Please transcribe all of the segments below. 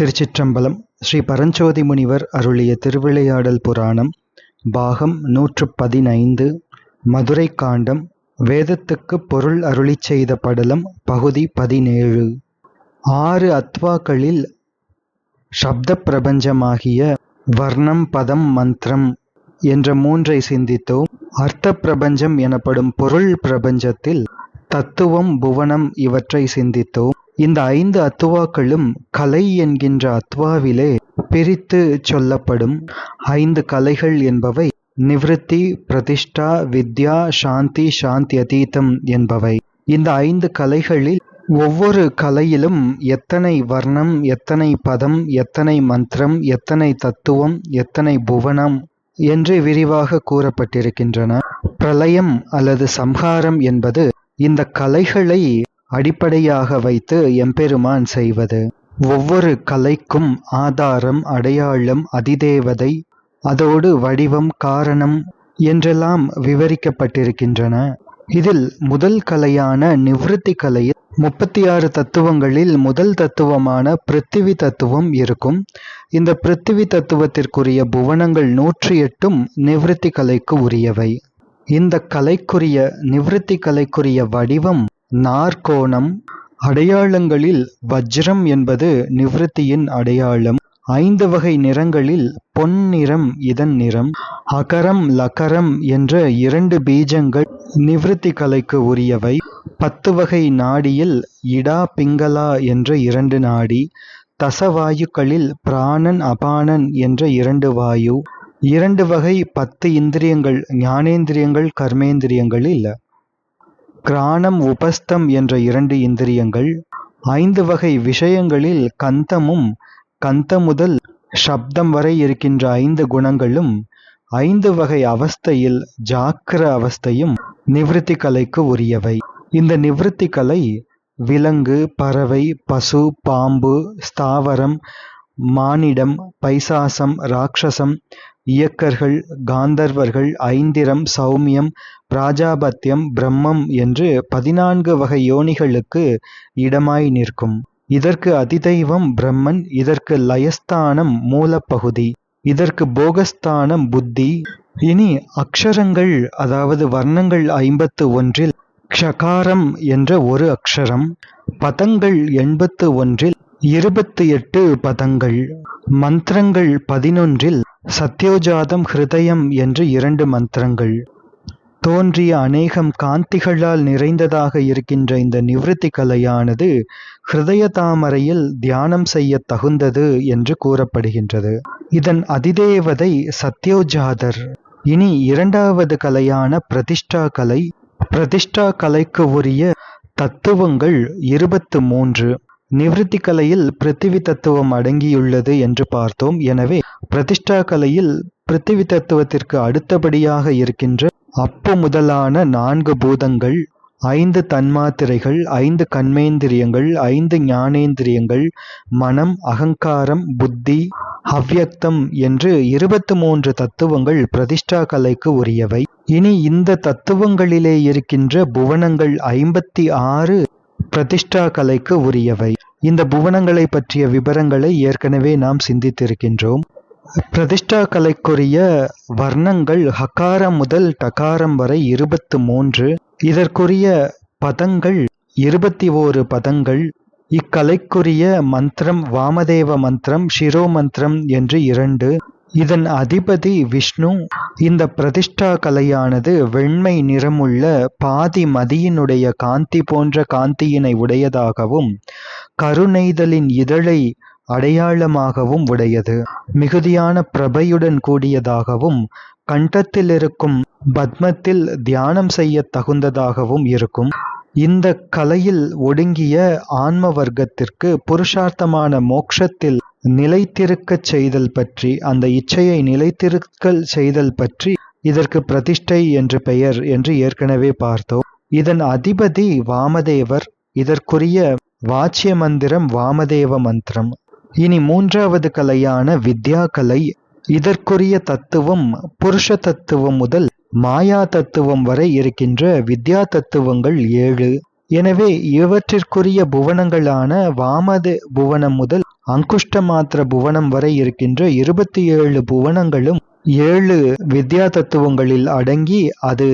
திருச்சிற்றம்பலம் ஸ்ரீ பரஞ்சோதி முனிவர் அருளிய திருவிளையாடல் புராணம் பாகம் நூற்று பதினைந்து மதுரை காண்டம் வேதத்துக்குப் பொருள் அருளிச் செய்த படலம் பகுதி பதினேழு. ஆறு அத்வாக்களில் சப்த பிரபஞ்சமாகிய வர்ணம் பதம் மந்திரம் என்ற மூன்றை சிந்தித்தோம். அர்த்த பிரபஞ்சம் எனப்படும் பொருள் பிரபஞ்சத்தில் தத்துவம் புவனம் இவற்றை சிந்தித்தோம். இந்த ஐந்து அத்துவாக்களும் கலை என்கின்ற அத்வாவிலே பிரித்து சொல்லப்படும். ஐந்து கலைகள் என்பவை நிவிருத்தி பிரதிஷ்டா வித்யா சாந்தி சாந்தி அதீதம் என்பவை. இந்த ஐந்து கலைகளில் ஒவ்வொரு கலையிலும் எத்தனை வர்ணம் எத்தனை பதம் எத்தனை மந்திரம் எத்தனை தத்துவம் எத்தனை புவனம் என்று விரிவாக கூறப்பட்டிருக்கின்றன. பிரளயம் அல்லது சம்ஹாரம் என்பது இந்த கலைகளை அடிப்படையாக வைத்து எம்பெருமான் செய்வது. ஒவ்வொரு கலைக்கும் ஆதாரம் அடையாளம் அதிதேவதை அதோடு வடிவம் காரணம் என்றெல்லாம் விவரிக்கப்பட்டிருக்கின்றன. இதில் முதல் கலையான நிவிருத்தி கலையில் முப்பத்தி ஆறு தத்துவங்களில் முதல் தத்துவமான பிருத்திவி தத்துவம் இருக்கும். இந்த பிருத்திவி தத்துவத்திற்குரிய புவனங்கள் நூற்றி எட்டும் நிவிருத்தி கலைக்கு உரியவை. இந்த கலைக்குரிய நிவிருத்தி கலைக்குரிய வடிவம் நாற்கோணம் அடையாளங்களில் வஜ்ரம் என்பது நிவிருத்தியின் அடையாளம். ஐந்து வகை நிறங்களில் பொன்னிறம் இதன் நிறம் அகரம் லகரம் என்ற இரண்டு பீஜங்கள் நிவிருத்தி கலைக்கு உரியவை. பத்து வகை நாடியில் இடா பிங்களா என்ற இரண்டு நாடி தசவாயுக்களில் பிராணன் அபானன் என்ற இரண்டு வாயு. இரண்டு வகை பத்து இந்திரியங்கள் ஞானேந்திரியங்கள் கர்மேந்திரியங்களில் கிராணம் உபஸ்தம் என்ற இரண்டு இந்திரியங்கள் ஐந்து வகை விஷயங்களில் கந்தமும் கந்த முதல் சப்தம் வரை இருக்கின்ற ஐந்து குணங்களும் ஐந்து வகை அவஸ்தையில் ஜாக்கிர அவஸ்தையும் நிவிருத்தி கலைக்கு உரியவை. இந்த நிவிருத்தி கலை விலங்கு பறவை பசு பாம்பு ஸ்தாவரம் மானிடம் பைசாசம் ராட்சசம் இயக்கர்கள் காந்தர்வர்கள் ஐந்திரம் சௌமியம் பிராஜாபத்தியம் பிரம்மம் என்று பதினான்கு வகை யோனிகளுக்கு இடமாய் நிற்கும். இதற்கு அதிதெய்வம் பிரம்மன் இதற்கு லயஸ்தானம் மூலப்பகுதி இதற்கு போகஸ்தானம் புத்தி. இனி அக்ஷரங்கள் அதாவது வர்ணங்கள் ஐம்பத்து ஒன்றில் க்ஷகாரம் என்ற ஒரு அக்ஷரம் பதங்கள் எண்பத்து ஒன்றில் இருபத்தி எட்டு பதங்கள். மந்திரங்கள் பதினொன்றில் சத்யோஜாதம் ஹிருதயம் என்று இரண்டு மந்திரங்கள். தோன்றிய அநேகம் காந்திகளால் நிறைந்ததாக இருக்கின்ற இந்த நிவிருத்தி கலையானது ஹிருதய தாமரையில் தியானம் செய்ய தகுந்தது என்று கூறப்படுகின்றது. இதன் அதிதேவதை சத்யோஜாதர். இனி இரண்டாவது கலையான பிரதிஷ்டா கலை. பிரதிஷ்டா கலைக்கு உரிய தத்துவங்கள் இருபத்து மூன்று. நிவிருத்தி கலையில் பிருத்திவி தத்துவம் அடங்கியுள்ளது என்று பார்த்தோம். எனவே பிரதிஷ்டா கலையில் பிருத்திவி தத்துவத்திற்கு அடுத்தபடியாக இருக்கின்ற அப்பு முதலான நான்கு பூதங்கள் ஐந்து தன்மாத்திரைகள் ஐந்து கண்மேந்திரியங்கள் ஐந்து ஞானேந்திரியங்கள் மனம் அகங்காரம் புத்தி ஹவ்யக்தம் என்று இருபத்து மூன்று தத்துவங்கள் பிரதிஷ்டா கலைக்கு உரியவை. இனி இந்த தத்துவங்களிலே இருக்கின்ற புவனங்கள் ஐம்பத்தி ஆறு பிரதிஷ்டா கலைக்கு உரியவை. இந்த புவனங்களை பற்றிய விபரங்களை ஏற்கனவே நாம் சிந்தித்திருக்கின்றோம். பிரதிஷ்டா கலைக்குரிய வர்ணங்கள் ஹகாரம் முதல் டகாரம் வரை இருபத்து மூன்று. இதற்குரிய பதங்கள் இருபத்தி ஓரு பதங்கள். இக்கலைக்குரிய மந்திரம் வாமதேவ மந்திரம் ஷிரோ மந்திரம் என்று இரண்டு. இதன் அதிபதி விஷ்ணு. இந்த பிரதிஷ்டா கலையானது வெண்மை நிறமுள்ள பாதி மதியினுடைய காந்தி போன்ற காந்தியினை உடையதாகவும் கருணைதலின் இதழை அடையாளமாகவும் உடையது. மிகுதியான பிரபையுடன் கூடியதாகவும் கண்டத்தில் இருக்கும் பத்மத்தில் தியானம் செய்ய தகுந்ததாகவும் இருக்கும். இந்த கலையில் ஒடுங்கிய ஆன்ம வர்க்கத்திற்கு புருஷார்த்தமான மோக்ஷத்தில் நிலைத்திருக்கச் செய்தல் பற்றி அந்த இச்சையை நிலைத்திருக்கல் செய்தல் பற்றி இதற்கு பிரதிஷ்டை என்று பெயர் என்று ஏற்கனவே பார்த்தோம். இதன் அதிபதி வாமதேவர் இதற்குரிய வாச்சிய மந்திரம் வாமதேவ மந்திரம். இனி மூன்றாவது கலையான வித்யா கலை இதற்குரிய தத்துவம் புருஷ தத்துவம் முதல் மாயா தத்துவம் வரை இருக்கின்ற வித்யா தத்துவங்கள் ஏழு. எனவே இவற்றிற்குரிய புவனங்களான வாமத புவனம் முதல் அங்குஷ்டமாத்திர புவனம் வரை இருக்கின்ற இருபத்தி ஏழு புவனங்களும் ஏழு வித்யா தத்துவங்களில் அடங்கி அது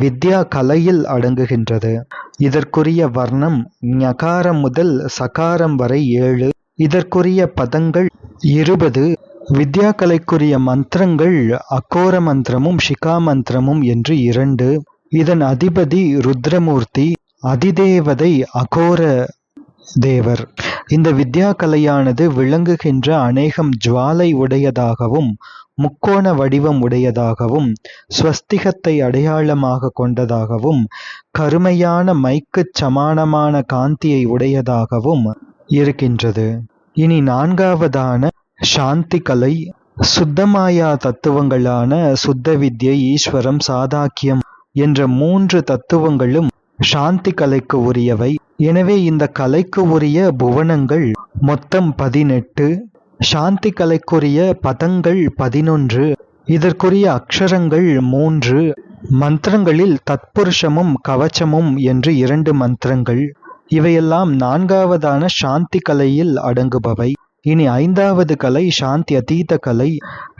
வித்யா கலையில் அடங்குகின்றது. இதற்குரிய வர்ணம் ஞகாரம் முதல் சகாரம் வரை ஏழு. இதற்குரிய பதங்கள் இருபது. வித்யா கலைக்குரிய மந்திரங்கள் அகோர மந்திரமும் ஷிகா மந்திரமும் என்று இரண்டு. இதன் அதிபதி ருத்ரமூர்த்தி அதிதேவதை அகோர தேவர். இந்த வித்யா கலையானது விளங்குகின்ற அநேகம் ஜுவாலை உடையதாகவும் முக்கோண வடிவம் உடையதாகவும் ஸ்வஸ்திகத்தை அடையாளமாக கொண்டதாகவும் கருமையான மைக்குச் சமானமான காந்தியை உடையதாகவும் இருக்கின்றது. இனி நான்காவதான சாந்தி கலை சுத்தமாயா தத்துவங்களான சுத்த வித்யை ஈஸ்வரம் சாதாக்கியம் என்ற மூன்று தத்துவங்களும் சாந்தி கலைக்கு உரியவை. எனவே இந்த கலைக்கு உரிய புவனங்கள் மொத்தம் பதினெட்டு. சாந்தி கலைக்குரிய பதங்கள் பதினொன்று. இதற்குரிய அக்ஷரங்கள் மூன்று. மந்திரங்களில் தத்புருஷமும் கவச்சமும் என்று இரண்டு மந்திரங்கள். இவையெல்லாம் நான்காவதான சாந்தி கலையில் அடங்குபவை. இனி ஐந்தாவது கலை சாந்தி அதீத கலை.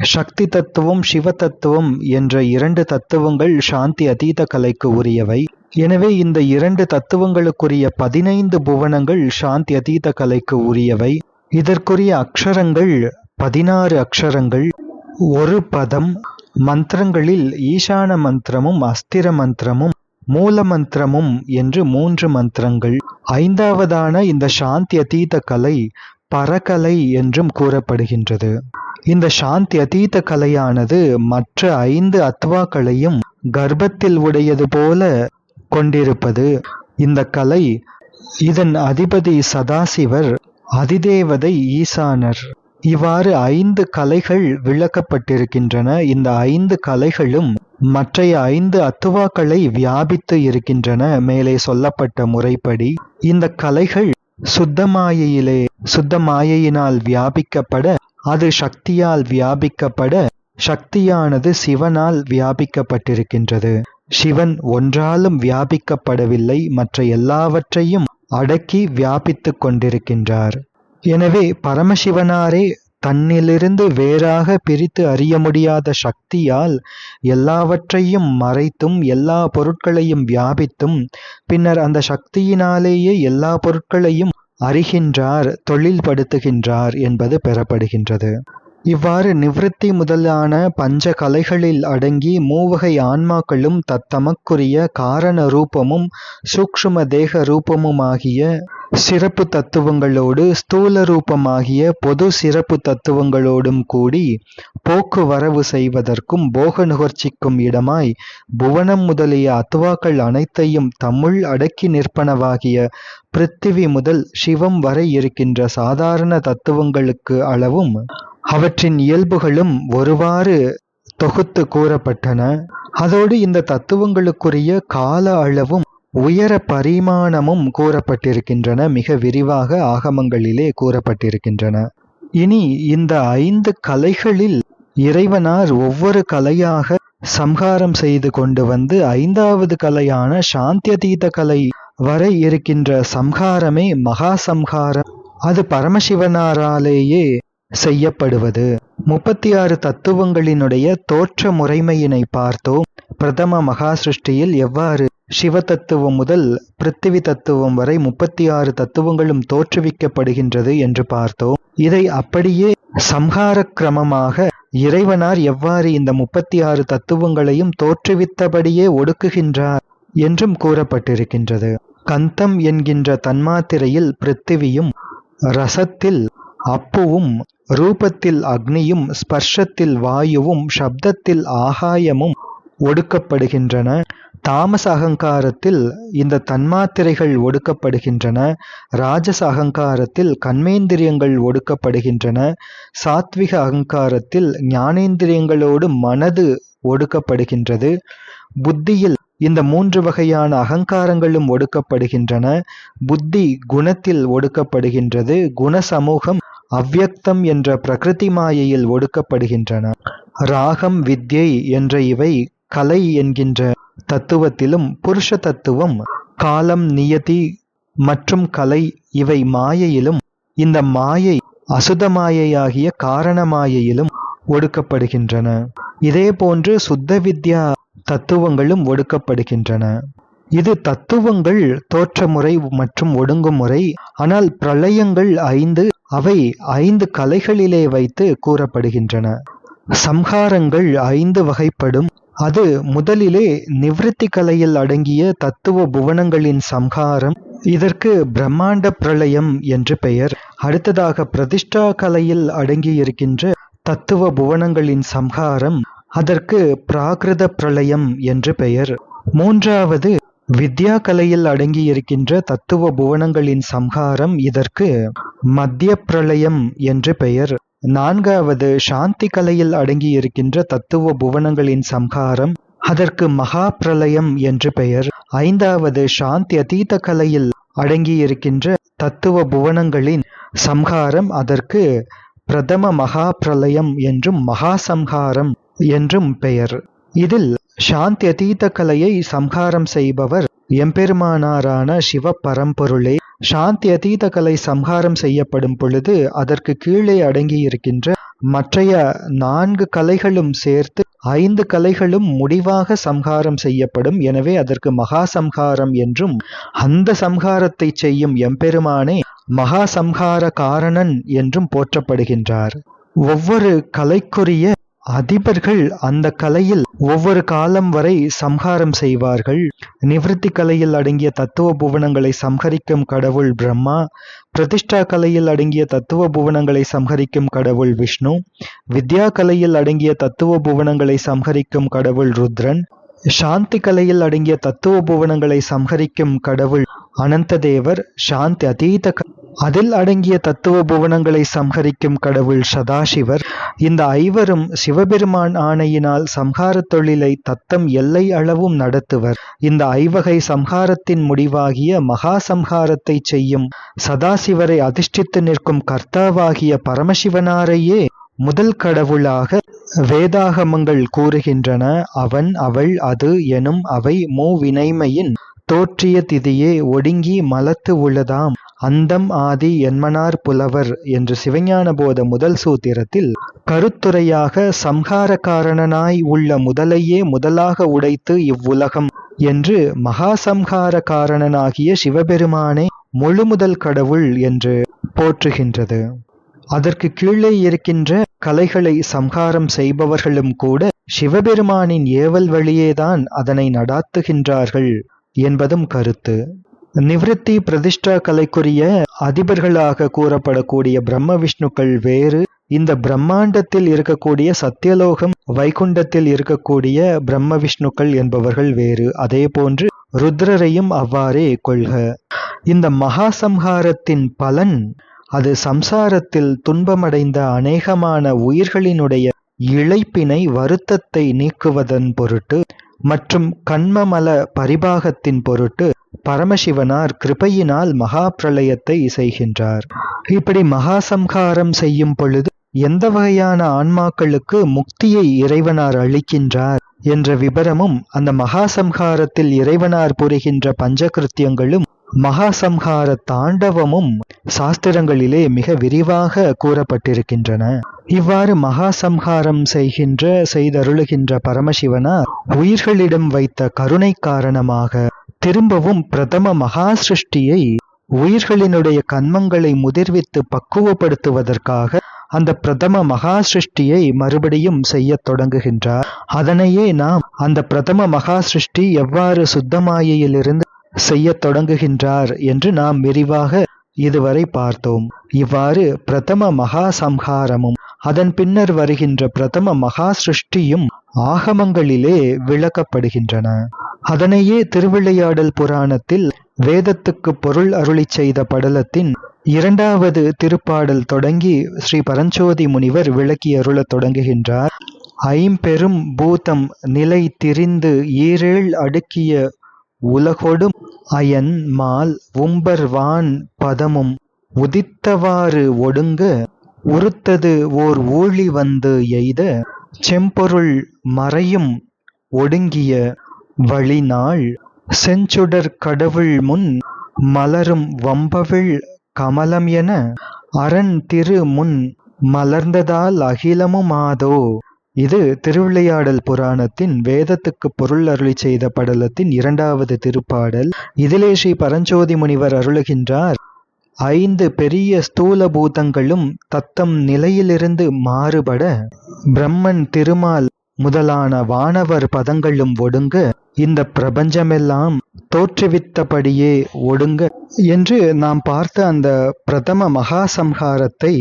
சக்தி தத்துவம் சிவ தத்துவம் என்ற இரண்டு தத்துவங்கள் சாந்தி அதீத கலைக்கு உரியவை. எனவே இந்த இரண்டு தத்துவங்களுக்குரிய பதினைந்து புவனங்கள் சாந்தி அதீத கலைக்கு உரியவை. இதற்குரிய அக்ஷரங்கள் பதினாறு அக்ஷரங்கள் ஒரு பதம் மந்திரங்களில் ஈசான மந்திரமும் அஸ்திர மந்திரமும் மூல மந்திரமும் என்று மூன்று மந்திரங்கள். ஐந்தாவதான இந்த சாந்தி அதீத கலை பரகலை என்றும் கூறப்படுகின்றது. இந்த சாந்தி அதீத கலையானது மற்ற ஐந்து அத்வாக்களையும் கர்ப்பத்தில் உடையது போல கொண்டிருப்பது. இந்த கலை இதன் அதிபதி சதாசிவர் அதிதேவதை ஈசானர். இவ்வாறு ஐந்து கலைகள் விளக்கப்பட்டிருக்கின்றன. இந்த ஐந்து கலைகளும் மற்றைய ஐந்து அத்துவாக்களை வியாபித்து இருக்கின்றன. மேலே சொல்லப்பட்ட முறைப்படி இந்த கலைகள் சுத்தமாயையிலே சுத்த மாயையினால் வியாபிக்கப்பட அது சக்தியால் வியாபிக்கப்பட சக்தியானது சிவனால் வியாபிக்கப்பட்டிருக்கின்றது. சிவன் ஒன்றாலும் வியாபிக்கப்படவில்லை மற்ற எல்லாவற்றையும் அடக்கி வியாபித்துக் கொண்டிருக்கின்றார். எனவே பரமசிவனாரே தன்னிலிருந்து வேறாக பிரித்து அறிய முடியாத சக்தியால் எல்லாவற்றையும் மறைத்தும் எல்லா பொருட்களையும் வியாபித்தும் பின்னர் அந்த சக்தியினாலேயே எல்லா பொருட்களையும் அறிகின்றார் தொழில்படுத்துகின்றார் என்பது பெறப்படுகின்றது. இவ்வாறு நிவிருத்தி முதலான பஞ்ச கலைகளில் அடங்கி மூவகை ஆன்மாக்களும் தத்தமக்குரிய காரண ரூபமும் சூக்ஷ்ம தேக ரூபமுமாகிய சிறப்பு தத்துவங்களோடு ஸ்தூல ரூபமாகிய பொது சிறப்பு தத்துவங்களோடும் கூடி போக்குவரவு செய்வதற்கும் போக நுகர்ச்சிக்கும் இடமாய் புவனம் முதலிய அத்துவாக்கள் அனைத்தையும் தமிழ் அடக்கி நிற்பனவாகிய பிருத்திவி முதல் சிவம் வரை இருக்கின்ற சாதாரண தத்துவங்களுக்கு அளவும் அவற்றின் இயல்புகளும் ஒருவாறு தொகுத்து கூறப்பட்டன. அதோடு இந்த தத்துவங்களுக்குரிய கால அளவும் உயர பரிமாணமும் கூறப்பட்டிருக்கின்றன. மிக விரிவாக ஆகமங்களிலே கூறப்பட்டிருக்கின்றன. இனி இந்த ஐந்து கலைகளில் இறைவனார் ஒவ்வொரு கலையாக சம்ஹாரம் செய்து கொண்டு வந்து ஐந்தாவது கலையான சாந்தியதீத கலை வரை இருக்கின்ற சம்ஹாரமே மகா சம்ஹாரம் அது பரமசிவனாராலேயே செய்யப்படுவது. முப்பத்தி ஆறு தத்துவங்களினுடைய தோற்ற முறைமையினை பார்த்தோம். பிரதம மகா சிருஷ்டியில் எவ்வாறு சிவ தத்துவம் முதல் பிருத்திவி தத்துவம் வரை முப்பத்தி ஆறு தத்துவங்களும் தோற்றுவிக்கப்படுகின்றது என்று பார்த்தோம். இதை அப்படியே சம்ஹார கிரமமாக இறைவனார் எவ்வாறு இந்த முப்பத்தி ஆறு தத்துவங்களையும் தோற்றுவித்தபடியே ஒடுக்குகின்றார் என்றும் கூறப்பட்டிருக்கின்றது. கந்தம் என்கின்ற தன்மாத்திரையில் பிருத்திவியும் ரசத்தில் அப்புவும் ரூபத்தில் அக்னியும் ஸ்பர்ஷத்தில் வாயுவும் சப்தத்தில் ஆகாயமும் ஒடுக்கப்படுகின்றன. தாமச அகங்காரத்தில் இந்த தன்மாத்திரைகள் ஒடுக்கப்படுகின்றன. ராஜச அகங்காரத்தில் கண்மேந்திரியங்கள் ஒடுக்கப்படுகின்றன. சாத்விக அகங்காரத்தில் ஞானேந்திரியங்களோடு மனது ஒடுக்கப்படுகின்றது. புத்தியில் இந்த மூன்று வகையான அகங்காரங்களும் ஒடுக்கப்படுகின்றன. புத்தி குணத்தில் ஒடுக்கப்படுகின்றது. குண சமூகம் அவ்யக்தம் என்ற பிரகிருதி மாயையில் ஒடுக்கப்படுகின்றன. ராகம் வித்யை என்ற இவை கலை என்கின்ற தத்துவத்திலும் புருஷ தத்துவம் காலம் நியதி மற்றும் கலை இவை மாயையிலும் இந்த மாயை அசுத மாயையாகிய காரண மாயையிலும் ஒடுக்கப்படுகின்றன. இதேபோன்று சுத்த வித்யா தத்துவங்களும் ஒடுக்கப்படுகின்றன. இது தத்துவங்கள் தோற்றமுறை மற்றும் ஒடுங்குமுறை ஆனால் பிரளயங்கள் ஐந்து அவை ஐந்து கலைகளிலே வைத்து கூறப்படுகின்றன. சம்ஹாரங்கள் ஐந்து வகைப்படும். அது முதலிலே நிவிருத்தி கலையில் அடங்கிய தத்துவ புவனங்களின் சம்ஹாரம் இதற்கு பிரம்மாண்ட பிரளயம் என்று பெயர். அடுத்ததாக பிரதிஷ்டா கலையில் அடங்கியிருக்கின்ற தத்துவ புவனங்களின் சம்ஹாரம் அதற்கு பிராகிருத பிரளயம் என்று பெயர். மூன்றாவது வித்யா கலையில் அடங்கியிருக்கின்ற தத்துவ புவனங்களின் சம்ஹாரம் இதற்கு மத்திய பிரளயம் என்று பெயர். நான்காவது சாந்தி கலையில் அடங்கியிருக்கின்ற தத்துவ புவனங்களின் சம்ஹாரம் அதற்கு மகா பிரளயம் என்று பெயர். ஐந்தாவது சாந்தி அதீத கலையில் அடங்கியிருக்கின்ற தத்துவ புவனங்களின் சம்ஹாரம் அதற்கு பிரதம மகா பிரளயம் என்றும் மகா சம்ஹாரம் என்றும் பெயர். இதில் சாந்தி அதீத கலையை சம்ஹாரம் செய்பவர் எம்பெருமானாரான சிவ பரம்பொருளே சாந்தி அதீத கலை சம்ஹாரம் செய்யப்படும் பொழுது அதற்கு கீழே அடங்கியிருக்கின்ற மற்றைய நான்கு கலைகளும் சேர்த்து ஐந்து கலைகளும் முடிவாக சம்ஹாரம் செய்யப்படும். எனவே அதற்கு மகா சம்ஹாரம் என்றும் அந்த சம்ஹாரத்தை செய்யும் எம்பெருமானே மகா சம்ஹார காரணன் என்றும் போற்றப்படுகின்றார். ஒவ்வொரு கலைக்குரிய அதிபர்கள் அந்த கலையில் ஒவ்வொரு காலம் வரை சம்ஹாரம் செய்வார்கள். நிவிருத்தி கலையில் அடங்கிய தத்துவ புவனங்களை சம்ஹரிக்கும் கடவுள் பிரம்மா பிரதிஷ்டா கலையில் அடங்கிய தத்துவ புவனங்களை சம்ஹரிக்கும் கடவுள் விஷ்ணு வித்யா கலையில் அடங்கிய தத்துவ புவனங்களை சம்ஹரிக்கும் கடவுள் ருத்ரன் சாந்தி கலையில் அடங்கிய தத்துவ புவனங்களை சம்ஹரிக்கும் கடவுள் அனந்ததேவர் சாந்தி அதீத அதில் அடங்கிய தத்துவ புவனங்களை சம்ஹரிக்கும் கடவுள் சதாசிவர். இந்த ஐவரும் சிவபெருமான் ஆணையினால் சம்ஹார தொழிலை தத்தம் எல்லை அளவும் நடத்துவர். இந்த ஐவகை சம்ஹாரத்தின் முடிவாகிய மகா சம்ஹாரத்தை செய்யும் சதாசிவரை அதிர்ஷ்டித்து நிற்கும் கர்த்தாவாகிய பரமசிவனாரையே முதல் கடவுளாக வேதாகமங்கள் கூறுகின்றன. அவன் அவள் அது எனும் அவை மூவினைமையின் தோற்றிய திதியே ஒடுங்கி மலத்து உள்ளதாம். அந்தம் ஆதி என்மனார் புலவர் என்று சிவஞான போத முதல் சூத்திரத்தில் கருத்துரையாக சம்ஹார காரணனாய் உள்ள முதலையே முதலாக உடைத்து இவ்வுலகம் என்று மகாசம்ஹார காரணனாகிய சிவபெருமானே முழு முதல் கடவுள் என்று போற்றுகின்றது. அதற்கு கீழே இருக்கின்ற கலைகளை சம்ஹாரம் செய்பவர்களும் கூட சிவபெருமானின் ஏவல் வழியேதான் அதனை நடாத்துகின்றார்கள் என்பதும் கருத்து. நிவிருத்தி பிரதிஷ்டா கலைக்குரிய அதிபர்களாக கூறப்படக்கூடிய பிரம்ம விஷ்ணுக்கள் வேறு. இந்த பிரம்மாண்டத்தில் இருக்கக்கூடிய சத்தியலோகம் வைகுண்டத்தில் இருக்கக்கூடிய பிரம்ம விஷ்ணுக்கள் என்பவர்கள் வேறு. அதே போன்று ருத்ரரையும் அவ்வாறே கொள்க. இந்த மகா சம்ஹாரத்தின் பலன் அது சம்சாரத்தில் துன்பமடைந்த அநேகமான உயிர்களினுடைய இழைப்பினை வருத்தத்தை நீக்குவதன் பொருட்டு மற்றும் கண்மமல பரிபாகத்தின் பொருட்டு பரமசிவனார் கிருபையினால் மகா பிரளயத்தை செய்கின்றார் இப்படி மகாசம்ஹாரம் செய்யும் பொழுது எந்த வகையான ஆன்மாக்களுக்கு முக்தியை இறைவனார் அளிக்கின்றார் என்ற விபரமும் அந்த மகாசம்ஹாரத்தில் இறைவனார் புரிகின்ற பஞ்சகிருத்தியங்களும் மகாசம்ஹார தாண்டவமும் சாஸ்திரங்களிலே மிக விரிவாக கூறப்பட்டிருக்கின்றன. இவ்வாறு மகாசம்ஹாரம் செய்கின்ற செய்தருளுகின்ற பரமசிவனார் உயிர்களிடம் வைத்த கருணை காரணமாக திரும்பவும் பிரதம மகா சிருஷ்டியை உயிர்களினுடைய கண்மங்களை முதிர்வித்து பக்குவப்படுத்துவதற்காக அந்த பிரதம மகா சிருஷ்டியை மறுபடியும் செய்ய தொடங்குகின்றார். அதனையே நாம் அந்த பிரதம மகா சிருஷ்டி எவ்வாறு சுத்தமாயிலிருந்து செய்ய தொடங்குகின்றார் என்று நாம் விரிவாக இதுவரை பார்த்தோம். இவ்வாறு பிரதம மகா சம்ஹாரமும் அதன் பின்னர் வருகின்ற பிரதம மகா சிருஷ்டியும் ஆகமங்களிலே விளக்கப்படுகின்றன. அதனையே திருவிளையாடல் புராணத்தில் வேதத்துக்கு பொருள் அருளி செய்த படலத்தின் இரண்டாவது திருப்பாடல் தொடங்கி ஸ்ரீ பரஞ்சோதி முனிவர் விளக்கி அருளத் தொடங்குகின்றார். ஐம்பெரும் பூதம் நிலை திரிந்து ஈரேழ் அடுக்கிய உலகொடும் அயன் மால் உம்பர்வான் பதமும் உதித்தவாறு ஒடுங்க உறுத்தது ஓர் ஊழி வந்து எய்த செம்பொருள் மறையும் ஒடுங்கிய வழிநாள். செஞ்சுடர் கடவுள் முன் மலரும் வம்பவிழ் கமலம் என அரண் திரு முன் மலர்ந்ததால் அகிலமுமாதோ. இது திருவிளையாடல் புராணத்தின் வேதத்துக்கு பொருள் அருளி செய்த படலத்தின் இரண்டாவது திருப்பாடல். இதிலே ஸ்ரீ பரஞ்சோதி முனிவர் அருளுகின்றார். ஐந்து பெரிய ஸ்தூல பூதங்களும் தத்தம் நிலையிலிருந்து மாறுபட பிரம்மன் திருமால் முதலான வானவர் பதங்களும் ஒடுங்க இந்த பிரபஞ்சமெல்லாம் தோற்றுவித்தபடியே ஒடுங்க என்று நாம் பார்த்த அந்த பிரதம மகா சம்ஹாரத்தை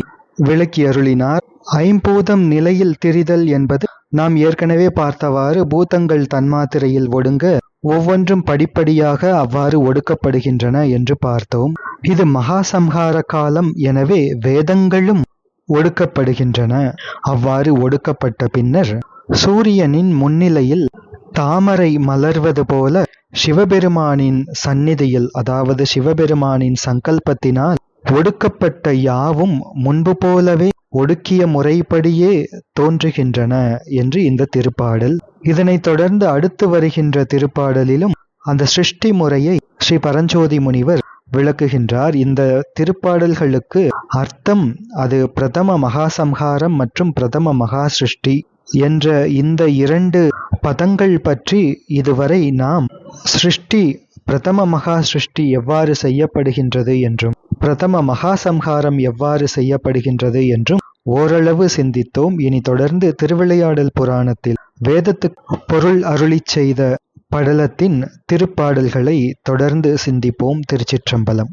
விளக்கி அருளினார் ஐம்பூதம் நிலையில் திரிதல் என்பது நாம் ஏற்கனவே பார்த்தவாறு பூதங்கள் தன்மாத்திரையில் ஒடுங்க ஒவ்வொன்றும் படிப்படியாக அவ்வாறு ஒடுக்கப்படுகின்றன என்று பார்த்தோம். இது மகா சம்ஹார காலம் எனவே வேதங்களும் ஒடுக்கப்படுகின்றன. அவ்வாறு ஒடுக்கப்பட்ட பின்னர் சூரியனின் முன்னிலையில் தாமரை மலர்வது போல சிவபெருமானின் சந்நிதியில் அதாவது சிவபெருமானின் சங்கல்பத்தினால் ஒடுக்கப்பட்ட யாவும் முன்பு போலவே ஒடுக்கிய முறைப்படியே தோன்றுகின்றன என்று இந்த திருப்பாடல். இதனைத் தொடர்ந்து அடுத்து வருகின்ற திருப்பாடலிலும் அந்த சிருஷ்டி முறையை ஸ்ரீ பரஞ்சோதி முனிவர் விளக்குகின்றார். இந்த திருப்பாடல்களுக்கு அர்த்தம் அது பிரதம மகாசம்ஹாரம் மற்றும் பிரதம மகா சிருஷ்டி என்ற இந்த இரண்டு பதங்கள் பற்றி இதுவரை நாம் சிருஷ்டி பிரதம மகா சிருஷ்டி எவ்வாறு செய்யப்படுகின்றது என்றும் பிரதம மகா சம்ஹாரம் எவ்வாறு செய்யப்படுகின்றது என்றும் ஓரளவு சிந்தித்தோம். இனி தொடர்ந்து திருவிளையாடல் புராணத்தில் வேதத்துக்கு பொருள் அருளிச் செய்த படலத்தின் திருப்பாடல்களை தொடர்ந்து சிந்திப்போம். திருச்சிற்றம்பலம்.